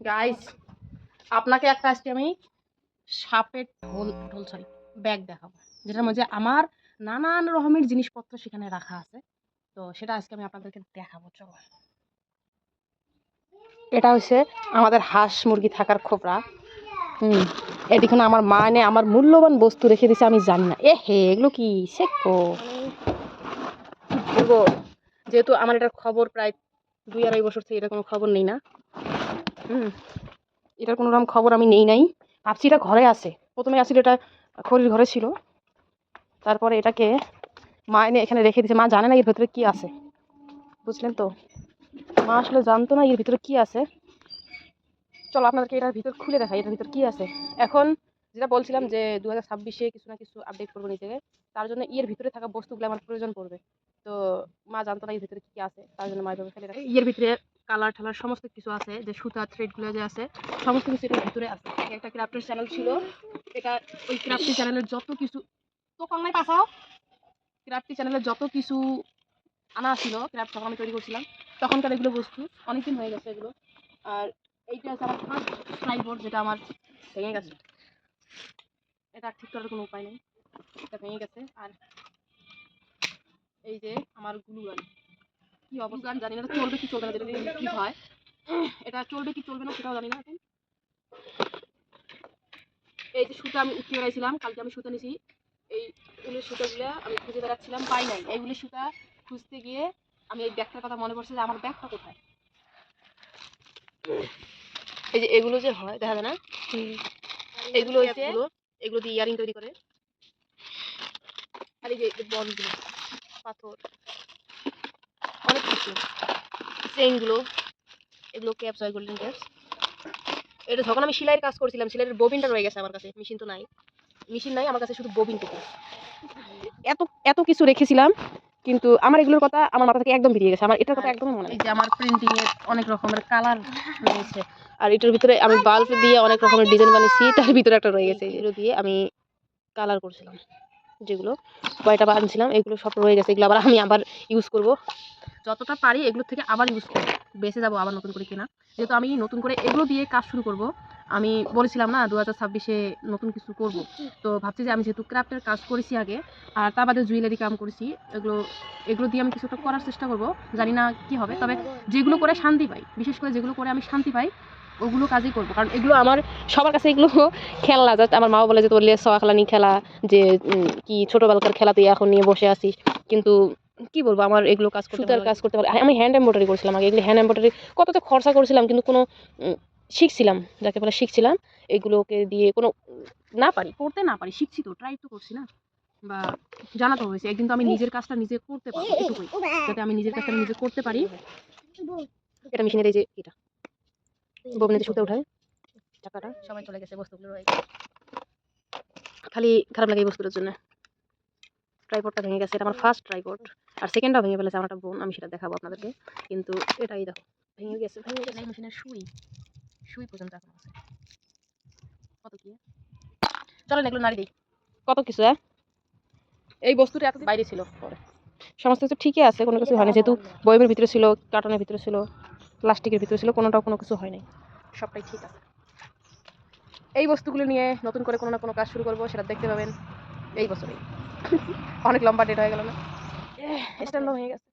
Guys আপনাকে একটা আজকে আমি সাপের ঢোল ঢোল সরি ব্যাগ দেখাবো। যেটার মধ্যে আমার নানান রকমের জিনিসপত্র সেখানে রাখা আছে। তো সেটা আজকে আমি আপনাদেরকে দেখাবো, চলো। এটা হচ্ছে আমাদের হাঁস মুরগি থাকার খোপরা। হুম, এদিকে আমার মা এনে আমার মূল্যবান বস্তু রেখে দিছে আমি জানি না। এ হে, এগুলো কি? শেখো যেহেতু আমার এটার খবর প্রায় দুই আড়াই বছর থেকে এটা কোনো খবর নেই না। হুম। এটার কোনো রকম খবর আমি নেই নাই। ভাবছি এটা ঘরে আছে। প্রথমে আসলে এটা খড়ির ঘরে ছিল। তারপরে এটাকে মা এনে এখানে রেখে দিয়েছে। মা জানে না এর ভেতরে কি আছে। বুঝলেন তো? মা আসলে জানতো না এর ভিতরে কি আছে। চলো আপনাদেরকে এটার ভিতর খুলে দেখাই, এটার ভিতর কি আছে। এখন যেটা বলছিলাম যে দু হাজার ছাব্বিশে কিছু না কিছু আপডেট করব নিজেকে, তার জন্য ইয়ের ভিতরে থাকা বস্তুগুলো আমার প্রয়োজন পড়বে। তো মা জানতো না এর ভিতরে কি আছে, তার জন্য মা এভাবে ফেলে রাখে ইয়ের ভিতরে কালার ঠালার সমস্ত কিছু আছে, যে সুতা থ্রেডগুলো যে আছে, সমস্ত কিছু এটার ভিতরে আছে। একটা ক্রাফটের চ্যানেল ছিল। এটা ওই ক্রাফটি চ্যানেলের যত কিছু তো কল্লাই পাঠাও। ক্রাফটি চ্যানেলের যত কিছু আনা ছিল ক্রাফট যখন আমি তৈরি করছিলাম। তখনকার এগুলো বস্তু, অনেকদিন হয়ে গেছে এগুলো। আর এইটা আছে আমার ফার্স্ট ট্রাইবোর্ড যেটা আমার ভেঙে গেছে। এটা ঠিক করার কোনো উপায় নেই। এটা ভেঙে গেছে। আর এই যে আমার গ্লু গান কি অবস্থা জানি না চলবে কি চলবে না যেটা কি হয়। এটা চলবে কি চলবে না সেটাও জানি না এখন। এই যে সুতা আমি উঠিয়ে বেড়াইছিলাম কালকে আমি সুতা নিছি এই উলের সুতাগুলো আমি খুঁজে বেড়াচ্ছিলাম পাই নাই। এই উলের সুতা খুঁজতে গিয়ে আমি এই ব্যাগটার কথা মনে পড়ছে যে আমার ব্যাগটা কোথায়? এই যে এগুলো যে হয় দেখা যায় না? এগুলো হচ্ছে এগুলো দিয়ে ইয়ারিং তৈরি করে। আর এই যে বলগুলো পাথর। কিছু চেইনগুলো এগুলো ক্যাপস হয় গোল্ডেন ক্যাপস এটা যখন আমি সেলাইয়ের কাজ করছিলাম সেলাইয়ের ববিনটা রয়ে গেছে আমার কাছে মেশিন তো নাই। মেশিন নাই আমার কাছে শুধু ববিনটুকু এত এত কিছু রেখেছিলাম কিন্তু আমার এগুলোর কথা আমার মাথা থেকে একদম বেরিয়ে গেছে। আমার এটার কথা একদমই মনে নেই। যে আমার প্রিন্টিং এর অনেক রকমের কালার রয়েছে। আর এটার ভিতরে আমি বাল্ব দিয়ে অনেক রকমের ডিজাইন বানিয়েছি তার ভিতরে একটা রয়ে গেছে এগুলো দিয়ে আমি কালার করছিলাম। যেগুলো কয়টা বানিয়েছিলাম এগুলো সব রয়ে গেছে। এগুলো আবার আমি আবার ইউজ করব। যতটা পারি এগুলো থেকে আবার ইউজ করব। বেঁচে যাব আবার নতুন করে কেনা। যেহেতু আমি নতুন করে এগুলো দিয়ে কাজ শুরু করব, আমি বলেছিলাম না দু হাজার ছাব্বিশে নতুন কিছু করব। তো ভাবছি যে আমি যেহেতু ক্রাফটের কাজ করেছি আগে, আর তার বাদে জুয়েলারি কাম করেছি, এগুলো এগুলো দিয়ে আমি কিছুটা করার চেষ্টা করব। জানি না কি হবে, তবে যেগুলো করে শান্তি পাই, বিশেষ করে যেগুলো করে আমি শান্তি পাই ওগুলো কাজই করব। কারণ এগুলো আমার সবার কাছে এগুলো খেলনা। জাস্ট আমার মাও বলে যে তোর লিয়ে সওয়া খেলা নিয়ে খেলা যে কি ছোটোবেলাকার খেলা তুই এখন নিয়ে বসে আছিস। কিন্তু কি বলব আমার এগুলো কাজ করতে কাজ করতে পারি আমি হ্যান্ড এম্ব্রয়ডারি করছিলাম আগে। এগুলো হ্যান্ড এম্ব্রয়ডারি কত তো খরচা করছিলাম কিন্তু কোনো শিখছিলাম যাকে বলে শিখছিলাম এগুলোকে দিয়ে কোনো না পারি। করতে না পারি। শিখছি তো ট্রাই তো করছি না। বা জানা তো হয়েছে একদিন তো আমি নিজের কাজটা নিজে করতে পারি যাতে আমি নিজের কাজটা নিজে করতে পারি। এটা মেশিনের এই যে এটা। ববিনেতে সুতে উঠায়। টাকাটা সবাই চলে গেছে বস্তুগুলো রয়ে খালি খারাপ লাগে এই বস্তুটার জন্য। ট্রাইপডটা ভেঙে গেছে এটা আমার ফার্স্ট ট্রাইপড আর সেকেন্ডটাও ভেঙে ফেলেছে আমার একটা বোন আমি সেটা দেখাবো আপনাদেরকে। কিন্তু এটাই দেখো ভেঙে গেছে ভেঙে গেছে। মেশিনের সুই সুই পর্যন্ত এখন আছে। কত কি? এগুলো নাড়ি দিই। কত কিছু হ্যাঁ এই বস্তুটা এত বাইরে ছিল পরে। সমস্ত কিছু ঠিকই আছে কোনো কিছু হয়নি। যেহেতু বইমের ভিতরে ছিল কার্টনের ভিতরে ছিল। প্লাস্টিকের ভিতরে ছিল, কোনোটাও কোনো কিছু হয় নাই সবটাই ঠিক আছে। এই বস্তুগুলো নিয়ে নতুন করে কোনো না কোনো কাজ শুরু করব, সেটা দেখতে পাবেন এই বছরেই অনেক লম্বা ডেট হয়ে গেল না? স্ট্যান্ড হয়ে গেছে।